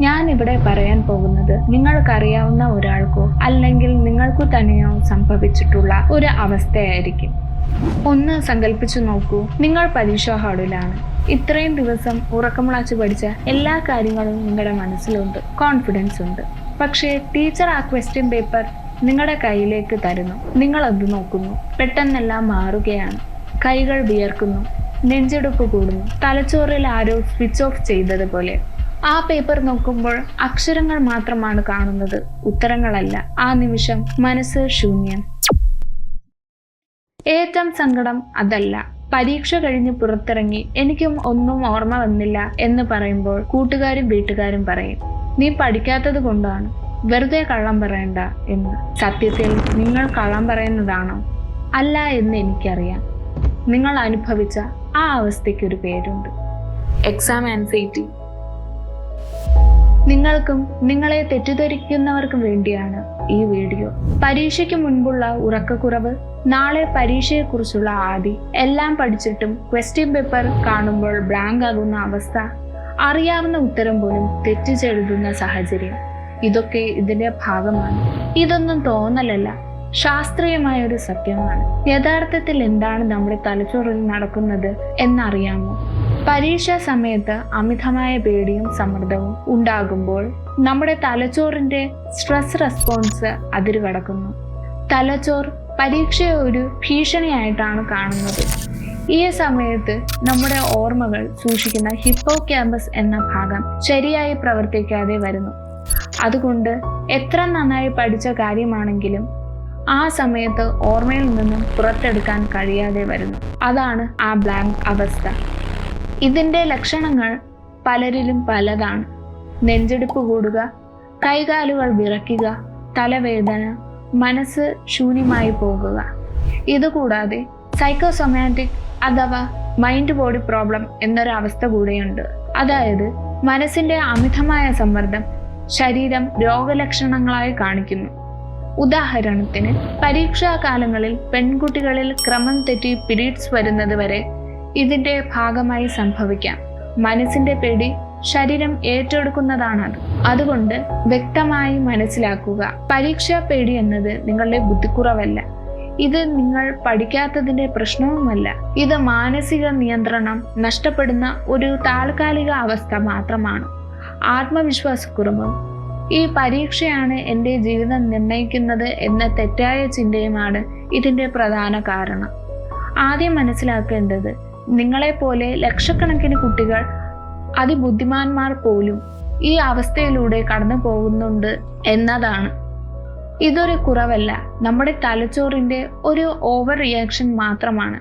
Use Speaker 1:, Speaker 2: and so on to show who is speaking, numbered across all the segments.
Speaker 1: ഞാൻ ഇവിടെ പറയാൻ പോകുന്നത് നിങ്ങൾക്കറിയാവുന്ന ഒരാൾക്കോ അല്ലെങ്കിൽ നിങ്ങൾക്കു തന്നെയോ സംഭവിച്ചിട്ടുള്ള ഒരു അവസ്ഥയായിരിക്കും. ഒന്ന് സങ്കല്പിച്ചു നോക്കൂ. നിങ്ങൾ പരീക്ഷാ ഹാളിലാണ്. ഇത്രയും ദിവസം ഉറക്കമുളച്ച് പഠിച്ച എല്ലാ കാര്യങ്ങളും നിങ്ങളുടെ മനസ്സിലുണ്ട്. കോൺഫിഡൻസ് ഉണ്ട്. പക്ഷേ ടീച്ചർ ആ ക്വസ്റ്റ്യൻ പേപ്പർ നിങ്ങളുടെ കയ്യിലേക്ക് തരുന്നു. നിങ്ങൾ അത് നോക്കുന്നു. പെട്ടെന്നെല്ലാം മാറുകയാണ്. കൈകൾ വിയർക്കുന്നു. നെഞ്ചെടുപ്പ് കൂടുന്നു. തലച്ചോറിൽ ആരോ സ്വിച്ച് ഓഫ് ചെയ്തതുപോലെ. ആ പേപ്പർ നോക്കുമ്പോൾ അക്ഷരങ്ങൾ മാത്രമാണ് കാണുന്നത്. ഉത്തരങ്ങളല്ല. ആ നിമിഷം മനസ്സ് ശൂന്യം. ഏറ്റവും സങ്കടം അതല്ല. പരീക്ഷ കഴിഞ്ഞ് പുറത്തിറങ്ങി എനിക്കും ഒന്നും ഓർമ്മ വന്നില്ല എന്ന് പറയുമ്പോൾ കൂട്ടുകാരും വീട്ടുകാരും പറയും നീ പഠിക്കാത്തത് കൊണ്ടാണ്. വെറുതെ കള്ളം പറയണ്ട എന്ന്. സത്യത്തിൽ നിങ്ങൾ കള്ളം പറയുന്നതാണോ? അല്ല എന്ന് എനിക്കറിയാം. നിങ്ങൾ അനുഭവിച്ച ആ അവസ്ഥയ്ക്ക് ഒരു പേരുണ്ട്. Exam anxiety. നിങ്ങൾക്കും നിങ്ങളെ തെറ്റിദ്ധരിക്കുന്നവർക്കും വേണ്ടിയാണ് ഈ വീഡിയോ. പരീക്ഷയ്ക്ക് മുൻപുള്ള ഉറക്കക്കുറവ് നാളെ പരീക്ഷയെക്കുറിച്ചുള്ള ആദി എല്ലാം പഠിച്ചിട്ടും ക്വസ്റ്റ്യൻ പേപ്പർ കാണുമ്പോൾ ബ്ലാങ്ക് ആകുന്ന അവസ്ഥ അറിയാവുന്ന ഉത്തരം പോലും തെറ്റിച്ചെഴുതുന്ന സാഹചര്യം. ഇതൊക്കെ ഇതിന്റെ ഭാഗമാണ്. ഇതൊന്നും തോന്നലല്ല. ശാസ്ത്രീയമായ ഒരു സത്യമാണ്. യഥാർത്ഥത്തിൽ എന്താണ് നമ്മുടെ തലച്ചോറിൽ നടക്കുന്നത് എന്നറിയാമോ? പരീക്ഷാ സമയത്ത് അമിതമായ പേടിയും സമ്മർദ്ദവും ഉണ്ടാകുമ്പോൾ നമ്മുടെ തലച്ചോറിന്റെ സ്ട്രെസ് റെസ്പോൺസ് അതിരുകടക്കുന്നു. തലച്ചോർ പരീക്ഷയെ ഒരു ഭീഷണിയായിട്ടാണ് കാണുന്നത്. ഈ സമയത്ത് നമ്മുടെ ഓർമ്മകൾ സൂക്ഷിക്കുന്ന ഹിപ്പോ ക്യാമ്പസ് എന്ന ഭാഗം ശരിയായി പ്രവർത്തിക്കാതെ വരുന്നു. അതുകൊണ്ട് എത്ര നന്നായി പഠിച്ച കാര്യമാണെങ്കിലും ആ സമയത്ത് ഓർമ്മയിൽ നിന്നും പുറത്തെടുക്കാൻ കഴിയാതെ വരുന്നു. അതാണ് ആ ബ്ലാങ്ക് അവസ്ഥ. ഇതിന്റെ ലക്ഷണങ്ങൾ പലരിലും പലതാണ്. നെഞ്ചെടുപ്പ് കൂടുക കൈകാലുകൾ വിറയ്ക്കുക തലവേദന മനസ്സ് ശൂന്യമായി പോകുക. ഇതുകൂടാതെ സൈക്കോസൊമാറ്റിക് അഥവാ മൈൻഡ് ബോഡി പ്രോബ്ലം എന്നൊരവസ്ഥ കൂടെയുണ്ട്. അതായത് മനസ്സിന്റെ അമിതമായ സമ്മർദ്ദം ശരീരം രോഗലക്ഷണങ്ങളായി കാണിക്കുന്നു. ഉദാഹരണത്തിന് പരീക്ഷാകാലങ്ങളിൽ പെൺകുട്ടികളിൽ ക്രമം തെറ്റി പിരീഡ്സ് വരുന്നത് വരെ ഇതിന്റെ ഭാഗമായി സംഭവിക്കാം. മനസ്സിന്റെ പേടി ശരീരം ഏറ്റെടുക്കുന്നതാണത്. അതുകൊണ്ട് വ്യക്തമായി മനസ്സിലാക്കുക. പരീക്ഷാ പേടി എന്നത് നിങ്ങളുടെ ബുദ്ധിക്കുറവല്ല. ഇത് നിങ്ങൾ പഠിക്കാത്തതിന്റെ പ്രശ്നവുമല്ല. ഇത് മാനസിക നിയന്ത്രണം നഷ്ടപ്പെടുന്ന ഒരു താൽക്കാലിക അവസ്ഥ മാത്രമാണ്. ആത്മവിശ്വാസക്കുറവും. ഈ പരീക്ഷയാണ് എന്റെ ജീവിതം നിർണയിക്കുന്നത് എന്ന തെറ്റായ ചിന്തയുമാണ് ഇതിന്റെ പ്രധാന കാരണം. ആദ്യം മനസ്സിലാക്കേണ്ടത് നിങ്ങളെപ്പോലെ ലക്ഷക്കണക്കിന് കുട്ടികൾ അതിബുദ്ധിമാന്മാർ പോലും ഈ അവസ്ഥയിലൂടെ കടന്നു പോകുന്നുണ്ട് എന്നതാണ്. ഇതൊരു കുറവല്ല. നമ്മുടെ തലച്ചോറിന്റെ ഒരു ഓവർ റിയാക്ഷൻ മാത്രമാണ്.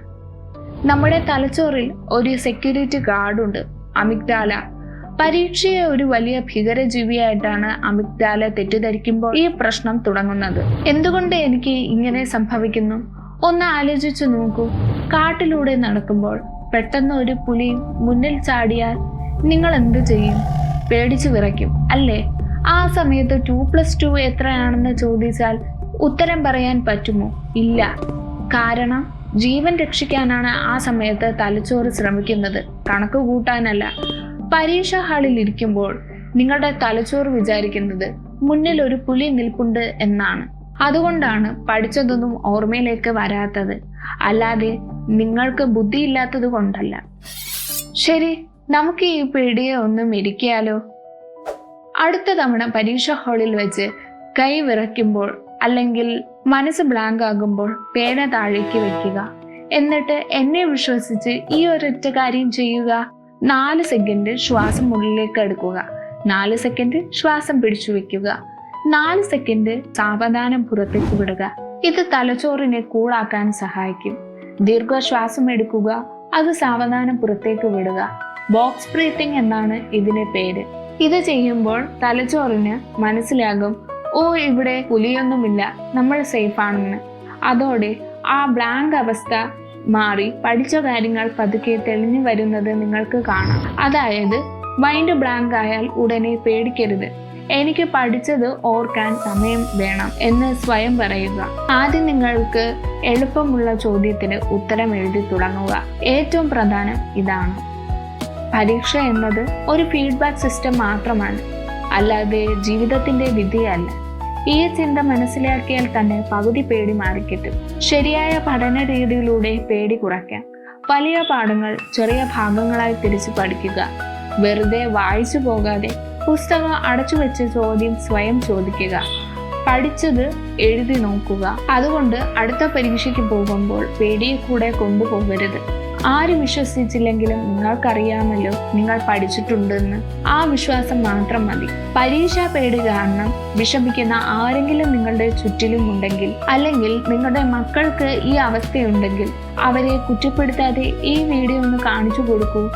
Speaker 1: നമ്മുടെ തലച്ചോറിൽ ഒരു സെക്യൂരിറ്റി ഗാർഡുണ്ട് അമിഗ്ഡാല പരീക്ഷയെ ഒരു വലിയ ഭീകരജീവിയായിട്ടാണ് അമിഗ്ഡാല തെറ്റിദ്ധരിക്കുമ്പോൾ ഈ പ്രശ്നം തുടങ്ങുന്നത്. എന്തുകൊണ്ട് എനിക്ക് ഇങ്ങനെ സംഭവിക്കുന്നു? ഒന്ന് ആലോചിച്ചു നോക്കൂ. കാട്ടിലൂടെ നടക്കുമ്പോൾ പെട്ടെന്ന് ഒരു പുലി മുന്നിൽ ചാടിയാൽ നിങ്ങൾ എന്ത് ചെയ്യും? പേടിച്ചു വിറയ്ക്കും അല്ലേ? ആ സമയത്ത് ടു പ്ലസ് ടു എത്രയാണെന്ന് ചോദിച്ചാൽ ഉത്തരം പറയാൻ പറ്റുമോ? ഇല്ല. കാരണം ജീവൻ രക്ഷിക്കാനാണ് ആ സമയത്ത് തലച്ചോറ് ശ്രമിക്കുന്നത്. കണക്ക് കൂട്ടാനല്ല. പരീക്ഷാ ഹാളിൽ ഇരിക്കുമ്പോൾ നിങ്ങളുടെ തലച്ചോറ് വിചാരിക്കുന്നത് മുന്നിൽ ഒരു പുലി നിൽപ്പുണ്ട് എന്നാണ്. അതുകൊണ്ടാണ് പഠിച്ചതൊന്നും ഓർമ്മയിലേക്ക് വരാത്തത്. അല്ലാതെ നിങ്ങൾക്ക് ബുദ്ധിയില്ലാത്തത് കൊണ്ടല്ല. ശരി നമുക്ക് ഈ പേടിയെ ഒന്ന് ഇരിക്കാലോ അടുത്ത തവണ പരീക്ഷാ ഹാളിൽ വെച്ച് കൈ വിറയ്ക്കുമ്പോൾ അല്ലെങ്കിൽ മനസ്സ് ബ്ലാങ്ക് ആകുമ്പോൾ പേന താഴേക്ക് വെക്കുക. എന്നിട്ട് എന്നെ വിശ്വസിച്ച് ഈ ഒരൊറ്റ കാര്യം ചെയ്യുക. നാല് സെക്കൻഡ് ശ്വാസം ഉള്ളിലേക്ക് എടുക്കുക. നാല് സെക്കൻഡ് ശ്വാസം പിടിച്ചു വെക്കുക. നാല് സെക്കൻഡ് സാവധാനം പുറത്തേക്ക് വിടുക. ഇത് തലച്ചോറിനെ കൂളാക്കാൻ സഹായിക്കും. ദീർഘശ്വാസം എടുക്കുക അത് സാവധാനം പുറത്തേക്ക് വിടുക. ബോക്സ് ബ്രീത്തിങ് എന്നാണ് ഇതിന്റെ പേര്. ഇത് ചെയ്യുമ്പോൾ തലച്ചോറിന് മനസ്സിലാകും ഓ ഇവിടെ പുലിയൊന്നുമില്ല നമ്മൾ സേഫ് ആണെന്ന് അതോടെ ആ ബ്ലാങ്ക് അവസ്ഥ മാറി പഠിച്ച കാര്യങ്ങൾ പതുക്കെ തെളിഞ്ഞു വരുന്നത് നിങ്ങൾക്ക് കാണാം. അതായത് മൈൻഡ് ബ്ലാങ്ക് ആയാൽ ഉടനെ പേടിക്കരുത്. എനിക്ക് പഠിച്ചത് ഓർക്കാൻ സമയം വേണം എന്ന് സ്വയം പറയുക. ആദ്യം നിങ്ങൾക്ക് എളുപ്പമുള്ള ചോദ്യത്തിന് ഉത്തരം എഴുതി തുടങ്ങുക. ഏറ്റവും പ്രധാനം ഇതാണ്. പരീക്ഷ എന്നത് ഒരു ഫീഡ്ബാക്ക് സിസ്റ്റം മാത്രമാണ്. അല്ലാതെ ജീവിതത്തിന്റെ വിധിയല്ല. ഈ ചിന്ത മനസ്സിലാക്കിയാൽ തന്നെ പകുതി പേടി മാറിക്കിട്ടും. ശരിയായ പഠന രീതിയിലൂടെ പേടി കുറയ്ക്കാം. വലിയ പാഠങ്ങൾ ചെറിയ ഭാഗങ്ങളായി തിരിച്ചു പഠിക്കുക. വെറുതെ വായിച്ചു പോകാതെ പുസ്തകം അടച്ചു വെച്ച് ചോദ്യം സ്വയം ചോദിക്കുക. പഠിച്ചത് എഴുതി നോക്കുക. അതുകൊണ്ട് അടുത്ത പരീക്ഷയ്ക്ക് പോകുമ്പോൾ പേടിയെ കൂടെ കൊണ്ടുപോകരുത്. ആര് വിശ്വസിച്ചില്ലെങ്കിലും നിങ്ങൾക്കറിയാമല്ലോ നിങ്ങൾ പഠിച്ചിട്ടുണ്ടെന്ന്. ആ വിശ്വാസം മാത്രം മതി. പരീക്ഷാ പേടി കാരണം വിഷമിക്കുന്ന ആരെങ്കിലും നിങ്ങളുടെ ചുറ്റിലും ഉണ്ടെങ്കിൽ അല്ലെങ്കിൽ നിങ്ങളുടെ മക്കൾക്ക് ഈ അവസ്ഥയുണ്ടെങ്കിൽ അവരെ കുറ്റപ്പെടുത്താതെ ഈ വീഡിയോ ഒന്ന് കാണിച്ചു കൊടുക്കൂ.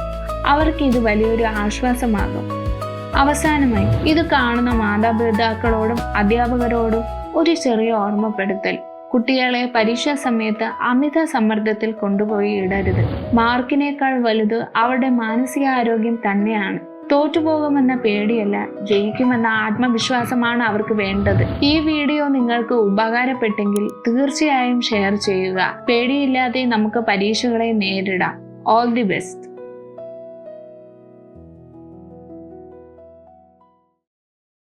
Speaker 1: അവർക്ക് ഇത് വലിയൊരു ആശ്വാസമാകും. അവസാനമായി ഇത് കാണുന്ന മാതാപിതാക്കളോടും അധ്യാപകരോടും ഒരു ചെറിയ ഓർമ്മപ്പെടുത്തൽ. കുട്ടികളെ പരീക്ഷാ സമയത്ത് അമിത സമ്മർദ്ദത്തിൽ കൊണ്ടുപോയി ഇടരുത്. മാർക്കിനേക്കാൾ വലുത് അവരുടെ മാനസികാരോഗ്യം തന്നെയാണ്. തോറ്റുപോകുമെന്ന പേടിയല്ല ജയിക്കുമെന്ന ആത്മവിശ്വാസമാണ് അവർക്ക് വേണ്ടത്. ഈ വീഡിയോ നിങ്ങൾക്ക് ഉപകാരപ്പെട്ടെങ്കിൽ തീർച്ചയായും ഷെയർ ചെയ്യുക. പേടിയില്ലാതെ നമുക്ക് പരീക്ഷകളെ നേരിടാം. All the best